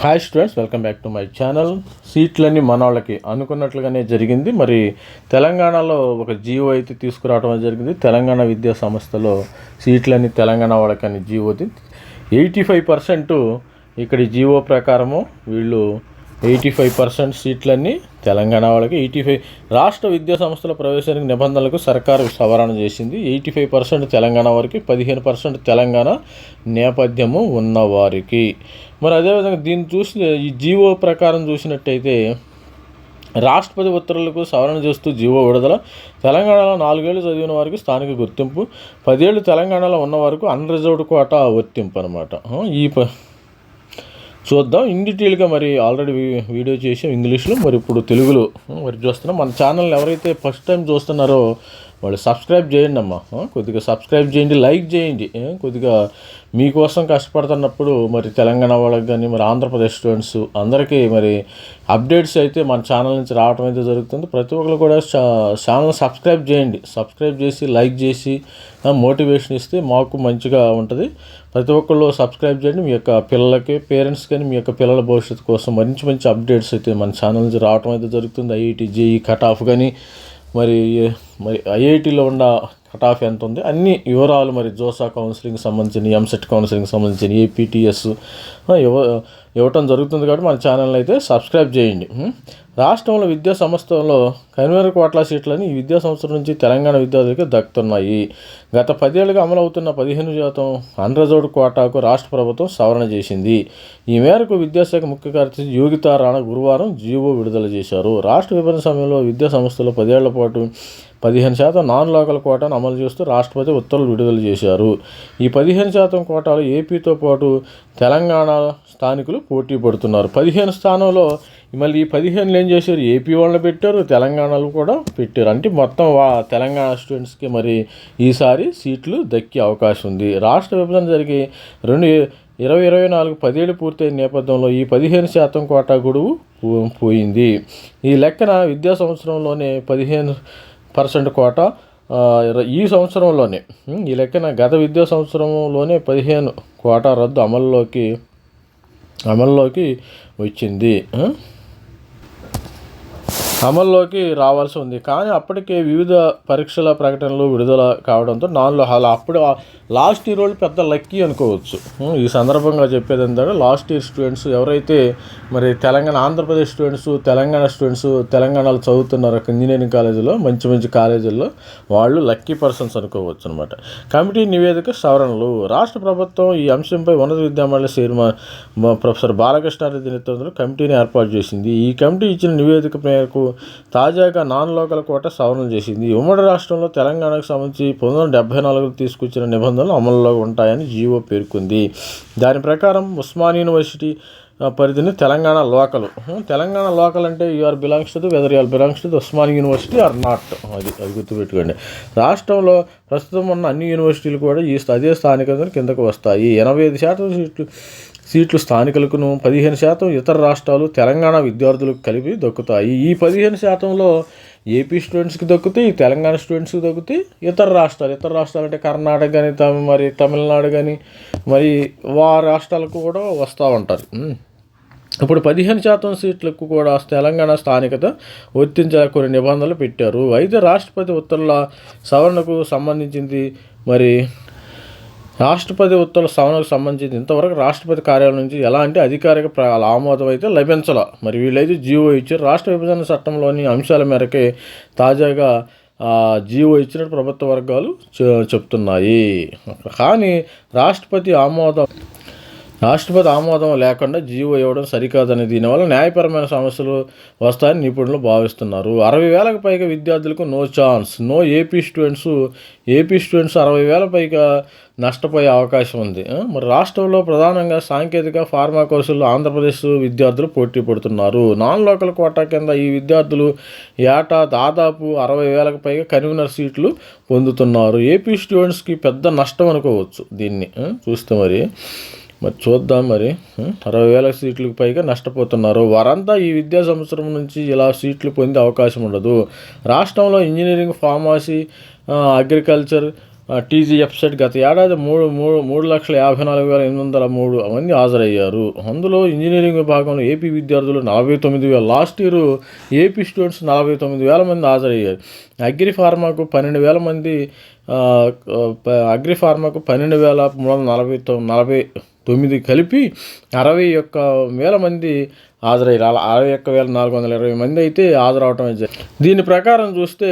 Hi students welcome back to my channel సీట్లన్నీ మన వాళ్ళకి అనుకున్నట్లుగానే జరిగింది. మరి తెలంగాణలో ఒక జియో అయితే తీసుకురావడం జరిగింది. తెలంగాణ విద్యా సంస్థలో సీట్లన్నీ తెలంగాణ వాళ్ళకని జియో ఎయిటీ ఫైవ్ పర్సెంట్ ఇక్కడ జియో ప్రకారము వీళ్ళు ఎయిటీ ఫైవ్ పర్సెంట్ సీట్లన్నీ తెలంగాణ వాళ్ళకి ఎయిటీ ఫైవ్ రాష్ట్ర విద్యా సంస్థల ప్రవేశానికి నిబంధనలకు సర్కారు సవరణ చేసింది. ఎయిటీ ఫైవ్ పర్సెంట్ తెలంగాణ వారికి పదిహేను పర్సెంట్ తెలంగాణ నేపథ్యము ఉన్నవారికి మరి అదేవిధంగా దీన్ని చూసి ఈ జీవో ప్రకారం చూసినట్టయితే రాష్ట్రపతి ఉత్తర్వులకు సవరణ చేస్తూ జీవో విడుదల తెలంగాణలో నాలుగేళ్ళు చదివిన వారికి స్థానిక గుర్తింపు పదేళ్ళు తెలంగాణలో ఉన్న వరకు అన్రిజర్వ్డ్ కోటా వర్తింపు అనమాట ఈ ప చూద్దాం. ఇన్ డీటెయిల్గా మరి ఆల్రెడీ వీ- వీడియో చేసాం ఇంగ్లీష్లో. మరి ఇప్పుడు తెలుగులో మరి చూస్తున్నాం. మన ఛానల్ ఎవరైతే ఫస్ట్ టైం చూస్తున్నారో వాళ్ళు సబ్స్క్రైబ్ చేయండి అమ్మా. కొద్దిగా సబ్స్క్రైబ్ చేయండి లైక్ చేయండి. కొద్దిగా మీకోసం కష్టపడుతున్నప్పుడు మరి తెలంగాణ వాళ్ళకి కానీ మరి ఆంధ్రప్రదేశ్ స్టూడెంట్స్ అందరికీ మరి అప్డేట్స్ అయితే మన ఛానల్ నుంచి రావడం అయితే జరుగుతుంది. ప్రతి ఒక్కరు కూడా చా- ఛానల్ సబ్స్క్రైబ్ చేయండి. సబ్స్క్రైబ్ చేసి లైక్ చేసి మోటివేషన్ ఇస్తే మాకు మంచిగా ఉంటుంది. ప్రతి ఒక్కళ్ళు సబ్స్క్రైబ్ చేయండి. మీ యొక్క పిల్లలకి పేరెంట్స్ కానీ మీ యొక్క పిల్లల భవిష్యత్తు కోసం మంచి మంచి అప్డేట్స్ అయితే మన ఛానల్ నుంచి రావడం అయితే జరుగుతుంది. ఐఐటి జేఈ కట్ ఆఫ్ కానీ మరి మరి ఐఐటిలో ఉన్న కట్ ఆఫ్ ఎంత ఉంది అన్ని వివరాలు మరి జోసా కౌన్సిలింగ్ సంబంధించిన ఎంసెట్ కౌన్సిలింగ్ సంబంధించిన ఏపీటీఎస్ ఇవ్వ ఇవ్వటం జరుగుతుంది కాబట్టి మన ఛానల్ అయితే సబ్స్క్రైబ్ చేయండి. రాష్ట్రంలో విద్యా సంస్థల్లో కన్వీనర్ కోట్ల సీట్లని ఈ విద్యా సంవత్సరం నుంచి తెలంగాణ విద్యార్థులకు దక్కుతున్నాయి. గత పదేళ్ళుగా అమలవుతున్న పదిహేను శాతం అన్రిజర్వ్డ్ కోటాకు రాష్ట్ర ప్రభుత్వం సవరణ చేసింది. ఈ మేరకు విద్యాశాఖ ముఖ్య కార్యదర్శి యోగితా రాణా గురువారం జీవో విడుదల చేశారు. రాష్ట్ర విభజన సమయంలో విద్యా సంస్థలో పదేళ్ళ పాటు పదిహేను శాతం నాన్ లోకల్ కోటాను అమలు చేస్తూ రాష్ట్రపతి ఉత్తర్వులు విడుదల చేశారు. ఈ పదిహేను శాతం కోటాలు ఏపీతో పాటు తెలంగాణ స్థానికులు పోటీ పడుతున్నారు. పదిహేను స్థానంలో మళ్ళీ ఈ పదిహేనులు ఏం చేశారు? ఏపీ వాళ్ళని పెట్టారు తెలంగాణలో కూడా పెట్టారు. అంటే మొత్తం వా తెలంగాణ స్టూడెంట్స్కి మరి ఈసారి సీట్లు దక్కే అవకాశం ఉంది. రాష్ట్ర విభజన జరిగి రెండు ఇరవై ఇరవై నాలుగు పదేళ్ళు పూర్తయిన నేపథ్యంలో ఈ పదిహేను శాతం కోటా గొడువు పో- పోయింది. ఈ లెక్కన విద్యా సంవత్సరంలోనే పదిహేను పర్సెంట్ కోట ఈ సంవత్సరంలోనే ఈ లెక్కన గత విద్యా సంవత్సరంలోనే పదిహేను కోటా రద్దు అమల్లోకి అమల్లోకి వచ్చింది అమల్లోకి రావాల్సి ఉంది. కానీ అప్పటికే వివిధ పరీక్షల ప్రకటనలు విడుదల కావడంతో నాలుగు అలా అప్పుడు లాస్ట్ ఇయర్ వాళ్ళు పెద్ద లక్కీ అనుకోవచ్చు. ఈ సందర్భంగా చెప్పేది ఏంటంటే లాస్ట్ ఇయర్ స్టూడెంట్స్ ఎవరైతే మరి తెలంగాణ ఆంధ్రప్రదేశ్ స్టూడెంట్స్ తెలంగాణ స్టూడెంట్స్ తెలంగాణలో చదువుతున్నారు ఒక ఇంజనీరింగ్ కాలేజీలో మంచి మంచి కాలేజీల్లో వాళ్ళు లక్కీ పర్సన్స్ అనుకోవచ్చు అనమాట కమిటీ నివేదిక సవరణలు. రాష్ట్ర ప్రభుత్వం ఈ అంశంపై ఉన్నత విద్యామండలి చైర్మన్ ప్రొఫెసర్ బాలకృష్ణారెడ్డి నేతృత్వంలో కమిటీని ఏర్పాటు చేసింది. ఈ కమిటీ ఇచ్చిన నివేదిక మేరకు తాజాగా నాన్ లోకల్ కోట సవరణ చేసింది. ఉమ్మడి రాష్ట్రంలో తెలంగాణకు సంబంధించి పంతొమ్మిది వందల డెబ్బై నాలుగులో తీసుకొచ్చిన నిబంధనలు అమల్లో ఉంటాయని జీవో పేర్కొంది. దాని ప్రకారం ఉస్మాన్ యూనివర్సిటీ పరిధిని తెలంగాణ లోకల్. తెలంగాణ లోకల్ అంటే you are belongs to whether you are belongs to Osman university or not. అది అది గుర్తుపెట్టుకోండి. రాష్ట్రంలో ప్రస్తుతం ఉన్న అన్ని యూనివర్సిటీలు కూడా ఈ స్థ- అదే స్థానికంగా కిందకు వస్తాయి. ఎనభై ఐదు శాతం సీట్లు సీట్లు స్థానికులకును పదిహేను శాతం ఇతర రాష్ట్రాలు తెలంగాణ విద్యార్థులకు కలిపి దక్కుతాయి. ఈ పదిహేను శాతంలో ఏపీ స్టూడెంట్స్కి దక్కుతాయి తెలంగాణ స్టూడెంట్స్కి దక్కుతాయి ఇతర రాష్ట్రాలు. ఇతర రాష్ట్రాలు అంటే కర్ణాటక కానీ తమి మరి తమిళనాడు కానీ మరి వా రాష్ట్రాలకు కూడా వస్తూ ఉంటారు. ఇప్పుడు పదిహేను శాతం సీట్లకు కూడా తెలంగాణ స్థానికత వర్తించే కొన్ని నిబంధనలు పెట్టారు. అయితే రాష్ట్రపతి ఉత్తర్వుల సవరణకు సంబంధించింది మరి రాష్ట్రపతి ఉత్తర్వుల సవరణకు సంబంధించి ఇంతవరకు రాష్ట్రపతి కార్యాలయం నుంచి ఎలాంటి అధికారిక ప్ర- ఆమోదం అయితే లభించలా. మరి వీళ్ళైతే జీవో ఇచ్చారు. రాష్ట్ర విభజన చట్టంలోని అంశాల మేరకే తాజాగా జీవో ఇచ్చినట్టు ప్రభుత్వ వర్గాలు చె- చెప్తున్నాయి. కానీ రాష్ట్రపతి ఆమోదం రాష్ట్రపతి ఆమోదం లేకుండా జీవో ఇవ్వడం సరికాదని దీనివల్ల న్యాయపరమైన సమస్యలు వస్తాయని నిపుణులు భావిస్తున్నారు. అరవై వేలకు పైగా విద్యార్థులకు no chance no AP students AP students అరవై వేల పైగా నష్టపోయే అవకాశం ఉంది. మరి రాష్ట్రంలో ప్రధానంగా సాంకేతిక ఫార్మా కోర్సుల్లో ఆంధ్రప్రదేశ్ విద్యార్థులు పోటీ పడుతున్నారు. నాన్ లోకల్ కోటా కింద ఈ విద్యార్థులు ఏటా దాదాపు అరవై వేలకు పైగా కన్వీనర్ సీట్లు పొందుతున్నారు. ఏపీ స్టూడెంట్స్కి పెద్ద నష్టం అనుకోవచ్చు దీన్ని. చూస్తే మరి మరి చూద్దాం మరి. అరవై వేల సీట్లకు పైగా నష్టపోతున్నారు. వారంతా ఈ విద్యా సంవత్సరం నుంచి ఇలా సీట్లు పొందే అవకాశం ఉండదు. రాష్ట్రంలో engineering pharmacy agriculture TGF set గత ఏడాది మూడు మూడు మూడు లక్షల యాభై నాలుగు వేల ఎనిమిది వందల మూడు మంది హాజరయ్యారు. అందులో ఇంజనీరింగ్ విభాగంలో ఏపీ విద్యార్థులు నలభై తొమ్మిది వేల లాస్ట్ ఇయర్ ఏపీ స్టూడెంట్స్ నలభై తొమ్మిది వేల మంది హాజరయ్యారు. అగ్రి ఫార్మాకు పన్నెండు వేల మంది అగ్రిఫార్మాకు అగ్రి ఫార్మాకు పన్నెండు వేల మూడు వందల నలభై తొమ్మిది నలభై తొమ్మిది కలిపి అరవై ఒక్క వేల మంది హాజరయ్యారు అలా అరవై ఒక్క వేల నాలుగు వందల ఇరవై మంది అయితే హాజరవటం అయితే జరిగింది. దీని ప్రకారం చూస్తే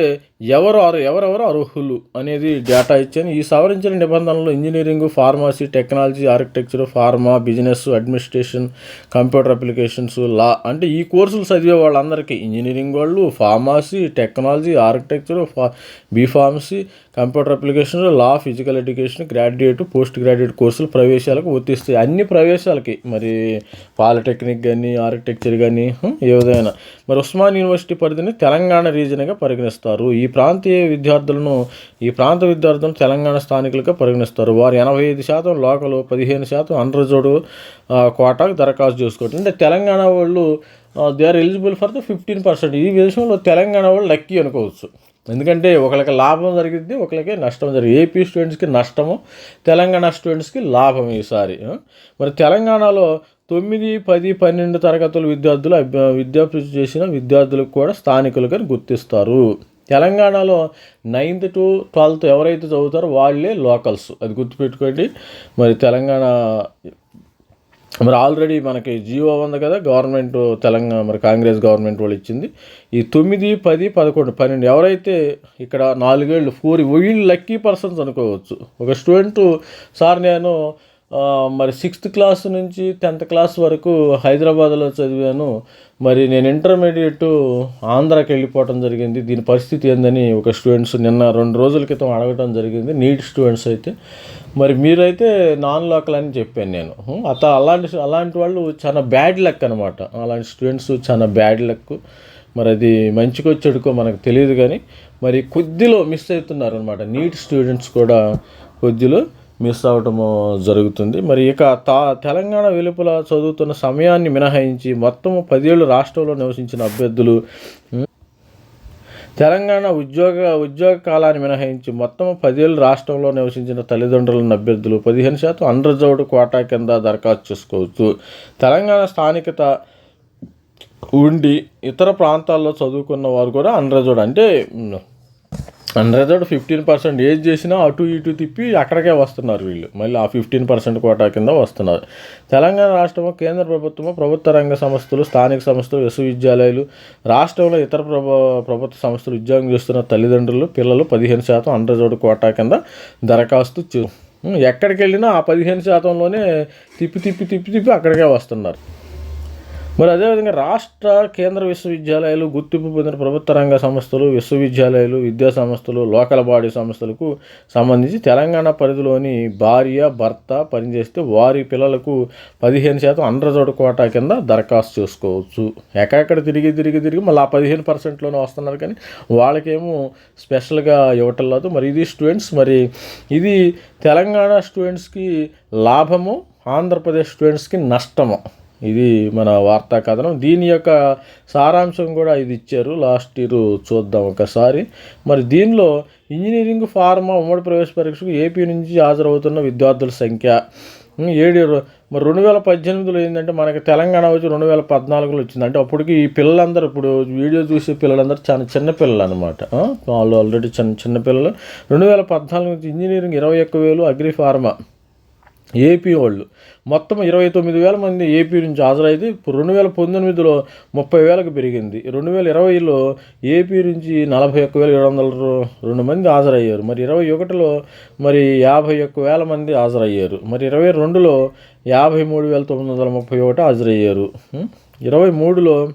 ఎవరు అరు ఎవరెవరు అర్హులు అనేది డేటా ఇచ్చాను ఈ సవరించిన నిబంధనలు engineering pharmacy technology architecture pharma business administration computer applications law అంటే ఈ కోర్సులు చదివే వాళ్ళందరికీ ఇంజనీరింగ్ వాళ్ళు ఫార్మసీ టెక్నాలజీ ఆర్కిటెక్చర్ ఫా B pharmacy computer application law physical education graduate post graduate కోర్సులు ప్రవేశాలకు వర్తిస్తాయి అన్ని ప్రవేశాలకి మరి పాలిటెక్నిక్ కానీ ఆర్కిటెక్చర్ కానీ ఏదైనా మరి ఉస్మాన్ యూనివర్సిటీ పరిధిని తెలంగాణ రీజన్గా పరిగణిస్తారు. ఈ ప్రాంతీయ విద్యార్థులను ఈ ప్రాంత విద్యార్థులను తెలంగాణ స్థానికులుగా పరిగణిస్తారు. వారు ఎనభై ఐదు శాతం లోకలు పదిహేను శాతం అండర్జోడు కోటాకు దరఖాస్తు చేసుకోవచ్చు అంటే తెలంగాణ వాళ్ళు they are eligible for the fifteen percent ఈ విషయంలో తెలంగాణ వాళ్ళు లక్కీ అనుకోవచ్చు. ఎందుకంటే ఒకరికి లాభం జరిగింది ఒకరికి నష్టం జరిగింది ఏపీ స్టూడెంట్స్కి నష్టము తెలంగాణ స్టూడెంట్స్కి లాభం ఈసారి. మరి తెలంగాణలో తొమ్మిది పది పన్నెండు తరగతుల విద్యార్థులు అభ్య- విద్యాభ్యాసం చేసిన విద్యార్థులకు కూడా స్థానికులుగా గుర్తిస్తారు. తెలంగాణలో నైన్త్ టు ట్వెల్త్ ఎవరైతే చదువుతారో వాళ్ళే లోకల్స్. అది గుర్తుపెట్టుకోండి. మరి తెలంగాణ మరి ఆల్రెడీ మనకి జియో ఉంది కదా గవర్నమెంట్ తెలంగాణ మరి కాంగ్రెస్ గవర్నమెంట్ వాళ్ళు ఇచ్చింది. ఈ తొమ్మిది పది పదకొండు పన్నెండు ఎవరైతే ఇక్కడ నాలుగేళ్ళు ఫోర్ వీళ్ళు లక్కీ పర్సన్స్ అనుకోవచ్చు. ఒక స్టూడెంట్ సార్ నేను మరి సిక్స్త్ క్లాస్ నుంచి టెన్త్ క్లాస్ వరకు హైదరాబాద్లో చదివాను. మరి నేను ఇంటర్మీడియట్ ఆంధ్రాకి వెళ్ళిపోవటం జరిగింది. దీని పరిస్థితి ఏందని ఒక స్టూడెంట్స్ నిన్న రెండు రోజుల క్రితం అడగటం జరిగింది. నీట్ స్టూడెంట్స్ అయితే. మరి మీరైతే నాన్ లోకల్ అని చెప్పాను నేను. అత అలాంటి అలాంటి వాళ్ళు చాలా బ్యాడ్ లక్ అనమాట అలాంటి స్టూడెంట్స్ చాలా బ్యాడ్ లక్. మరి అది మంచికో చెడుకో మనకు తెలియదు కానీ మరి కొద్దిలో మిస్ అవుతున్నారు అనమాట నీట్ స్టూడెంట్స్ కూడా కొద్దిలో. మిస్ అవ్వటము జరుగుతుంది. మరి ఇక తా తెలంగాణ వెలుపల చదువుతున్న సమయాన్ని మినహాయించి మొత్తం పదేళ్ళు రాష్ట్రంలో నివసించిన అభ్యర్థులు తెలంగాణ ఉద్యోగ ఉద్యోగ కాలాన్ని మినహాయించి మొత్తం పదేళ్ళు రాష్ట్రంలో నివసించిన తల్లిదండ్రులను అభ్యర్థులు పదిహేను శాతం అండర్జౌడ్ కోటా కింద దరఖాస్తు చేసుకోవచ్చు. తెలంగాణ స్థానికత ఉండి ఇతర ప్రాంతాల్లో చదువుకున్న వారు కూడా అండర్జౌడ్ అంటే అండర్జౌడ్ ఫిఫ్టీన్ పర్సెంట్ ఏజ్ చేసినా అటు ఇటు తిప్పి అక్కడికే వస్తున్నారు వీళ్ళు. మళ్ళీ ఆ ఫిఫ్టీన్ పర్సెంట్ కోటా కింద వస్తున్నారు. తెలంగాణ రాష్ట్రము కేంద్ర ప్రభుత్వము ప్రభుత్వ రంగ సంస్థలు స్థానిక సంస్థలు విశ్వవిద్యాలయాలు రాష్ట్రంలో ఇతర ప్రభు ప్రభుత్వ సంస్థలు ఉద్యోగం చేస్తున్న తల్లిదండ్రులు పిల్లలు పదిహేను శాతం అండర్జౌడ్ కోటా కింద దరఖాస్తు చే ఎక్కడికి వెళ్ళినా ఆ పదిహేను శాతంలోనే తిప్పి తిప్పి తిప్పి తిప్పి అక్కడికే వస్తున్నారు. మరి అదేవిధంగా రాష్ట్ర కేంద్ర విశ్వవిద్యాలయాలు గుర్తింపు పొందిన ప్రభుత్వ రంగ సంస్థలు విశ్వవిద్యాలయాలు విద్యా సంస్థలు లోకల్ బాడీ సంస్థలకు సంబంధించి తెలంగాణ పరిధిలోని భార్య భర్త పనిచేస్తే వారి పిల్లలకు పదిహేను శాతం అండర్జోడ్ కోటా కింద దరఖాస్తు చేసుకోవచ్చు. ఎక్కడెక్కడ తిరిగి తిరిగి తిరిగి మళ్ళీ ఆ పదిహేను పర్సెంట్లోనే వస్తున్నారు కానీ వాళ్ళకేమో స్పెషల్గా ఇవ్వటం లేదు. మరి ఇది స్టూడెంట్స్ మరి ఇది తెలంగాణ స్టూడెంట్స్కి లాభము ఆంధ్రప్రదేశ్ స్టూడెంట్స్కి నష్టము? ఇది మన వార్తా కథనం. దీని యొక్క సారాంశం కూడా ఇది ఇచ్చారు. లాస్ట్ ఇయర్ చూద్దాం ఒకసారి. మరి దీనిలో ఇంజనీరింగ్ ఫార్మా ఉమ్మడి ప్రవేశ పరీక్షకు ఏపీ నుంచి హాజరవుతున్న విద్యార్థుల సంఖ్య. ఏడు మరి రెండు వేల పద్దెనిమిదిలో ఏంటంటే మనకి తెలంగాణ వచ్చి రెండు వేల పద్నాలుగులో వచ్చింది. అంటే అప్పటికి ఈ పిల్లలందరూ ఇప్పుడు వీడియో చూసే పిల్లలందరూ చాలా చిన్న పిల్లలు అనమాట వాళ్ళు ఆల్రెడీ చిన్న చిన్న పిల్లలు. రెండు వేల పద్నాలుగు నుంచి ఇంజనీరింగ్ ఇరవై ఒక్క వేలు అగ్రి ఫార్మా ఏపీ వాళ్ళు. మొత్తం ఇరవై తొమ్మిది వేల మంది ఏపీ నుంచి హాజరైతే ఇప్పుడు రెండు వేల పంతొమ్మిదిలో ముప్పై వేలకు పెరిగింది. రెండు వేల ఇరవైలో ఏపీ నుంచి నలభై ఒక్క వేల ఏడు వందల రెండు మంది హాజరయ్యారు. మరి ఇరవై ఒకటిలో మరి యాభై ఒక్క వేల మంది హాజరయ్యారు. మరి ఇరవై రెండులో యాభై మూడు వేల తొమ్మిది వందల ముప్పై ఒకటి హాజరయ్యారు. ఇరవై మూడులో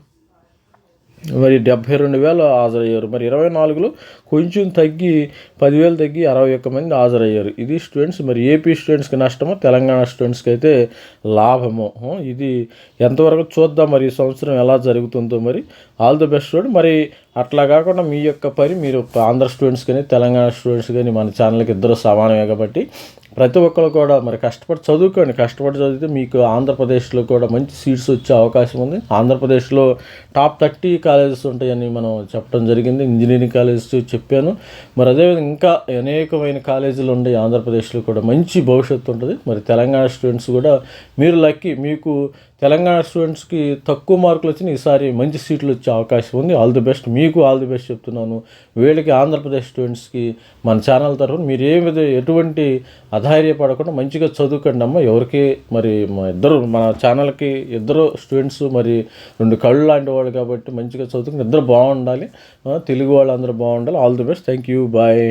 మరి డెబ్భై రెండు వేలు హాజరయ్యారు. మరి ఇరవై నాలుగులో కొంచెం తగ్గి పదివేలు తగ్గి అరవై ఒక్క మంది హాజరయ్యారు. ఇది స్టూడెంట్స్ మరి ఏపీ స్టూడెంట్స్కి నష్టమో తెలంగాణ స్టూడెంట్స్కి అయితే లాభము? ఇది ఎంతవరకు చూద్దాం మరి ఈ సంవత్సరం ఎలా జరుగుతుందో మరి. All the best student. మరి అట్లా కాకుండా మీ యొక్క పని మీరు ఆంధ్ర స్టూడెంట్స్ కానీ తెలంగాణ స్టూడెంట్స్ కానీ మన ఛానల్కి ఇద్దరు సమానమే కాబట్టి ప్రతి ఒక్కరు కూడా మరి కష్టపడి చదువుకోండి. కష్టపడి చదివితే మీకు ఆంధ్రప్రదేశ్లో కూడా మంచి సీట్స్ వచ్చే అవకాశం ఉంది. ఆంధ్రప్రదేశ్లో టాప్ థర్టీ కాలేజెస్ ఉంటాయని మనం చెప్పడం జరిగింది. ఇంజనీరింగ్ కాలేజెస్ చెప్పాను. మరి అదేవిధంగా ఇంకా అనేకమైన కాలేజీలు ఉన్నాయి. ఆంధ్రప్రదేశ్లో కూడా మంచి భవిష్యత్తు ఉంటుంది. మరి తెలంగాణ స్టూడెంట్స్ కూడా మీరు లక్కీ మీకు తెలంగాణ స్టూడెంట్స్కి తక్కువ మార్కులు వచ్చిన ఈసారి మంచి సీట్లు వచ్చే అవకాశం ఉంది. ఆల్ ది బెస్ట్ మీకు ఆల్ ది బెస్ట్ చెప్తున్నాను. వీళ్ళకి ఆంధ్రప్రదేశ్ స్టూడెంట్స్కి మన ఛానల్ తరఫున మీరు ఏ విధ ఎటువంటి అధైర్యపడకుండా మంచిగా చదువుకోండి అమ్మ. ఎవరికి మరి మా ఇద్దరు మన ఛానల్కి ఇద్దరు స్టూడెంట్స్ మరి రెండు కళ్ళు లాంటి వాళ్ళు కాబట్టి మంచిగా చదువుకుని ఇద్దరు బాగుండాలి. తెలుగు వాళ్ళు అందరూ బాగుండాలి. All the best thank you bye